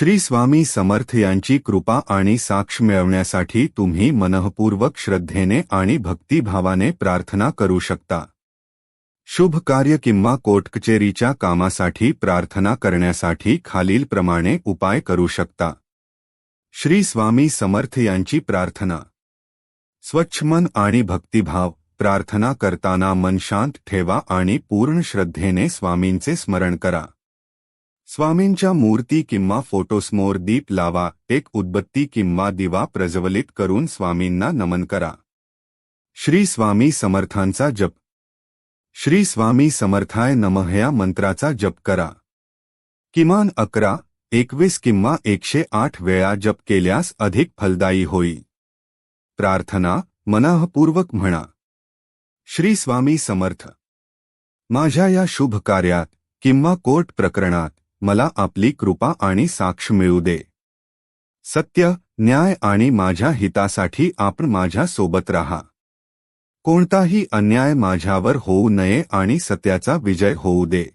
श्री स्वामी समर्थ यांची कृपा आणि साक्ष मिळवण्यासाठी तुम्ही मनःपूर्वक श्रद्धेने आणि भक्तिभावाने प्रार्थना करू शकता. शुभ कार्य किंवा कोर्टकचेरीच्या कामासाठी प्रार्थना करण्यासाठी खालीलप्रमाणे उपाय करू शकता. श्री स्वामी समर्थ यांची प्रार्थना. स्वच्छ मन आणि भक्तिभाव, प्रार्थना करताना मन शांत ठेवा आणि पूर्ण श्रद्धेने स्वामींचे स्मरण करा. स्वामींच्या मूर्ती किंवा फोटोसमोर दीप लावा एक उदबत्ती किंवा दिवा प्रज्वलित करून स्वामींना नमन करा. श्री स्वामी समर्थांचा जप. श्री स्वामी समर्थाय नमः या मंत्राचा जप करा. किमान अकरा एकवीस किंवा एकशे आठ वेळा जप केल्यास अधिक फलदायी होई. प्रार्थना मनःपूर्वक म्हणा. श्री स्वामी समर्थ. माझ्या या शुभ कार्यात किंवा कोर्ट प्रकरणात मला आपली कृपा आणि साक्ष मिळू दे. सत्य न्याय आणि माझ्या हितासाठी आपण माझ्या सोबत राहा. कोणताही अन्याय माझ्यावर होऊ नये आणि सत्याचा विजय होऊ दे.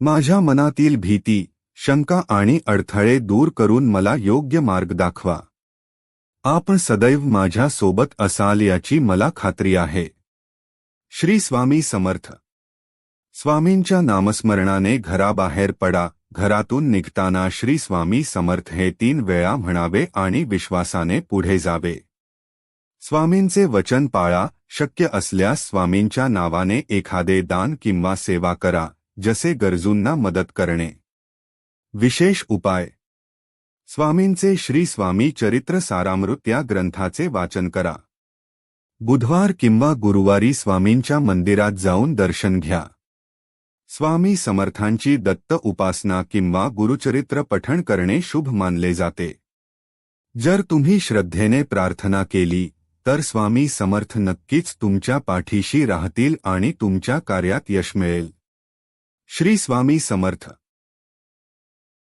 माझ्या मनातील भीती शंका आणि अडथळे दूर करून मला योग्य मार्ग दाखवा. आपण सदैव माझ्या सोबत असाल याची मला खात्री आहे. श्री स्वामी समर्थ. स्वामींच्या नामस्मरणाने घराबाहेर पडा घरातून निघताना श्री स्वामी समर्थ हे तीन वेळा म्हणावे आणि विश्वासाने पुढे जावे. स्वामींचे वचन पाळा शक्य असल्यास स्वामींच्या नावाने एखादे दान किंवा सेवा करा जसे गरजूंना मदत करणे. विशेष उपाय. स्वामींचे श्री स्वामी चरित्र सारामृत या ग्रंथाचे वाचन करा. बुधवार किंवा गुरुवारी स्वामींच्या मंदिरात जाऊन दर्शन घ्या. स्वामी समर्थांची दत्त उपासना किंवा गुरुचरित्र पठण करणे शुभ मानले जाते. जर तुम्ही श्रद्धेने प्रार्थना केली तर स्वामी समर्थ नक्कीच तुमच्या पाठीशी राहतील आणि तुमच्या कार्यात यश मिळेल. श्री स्वामी समर्थ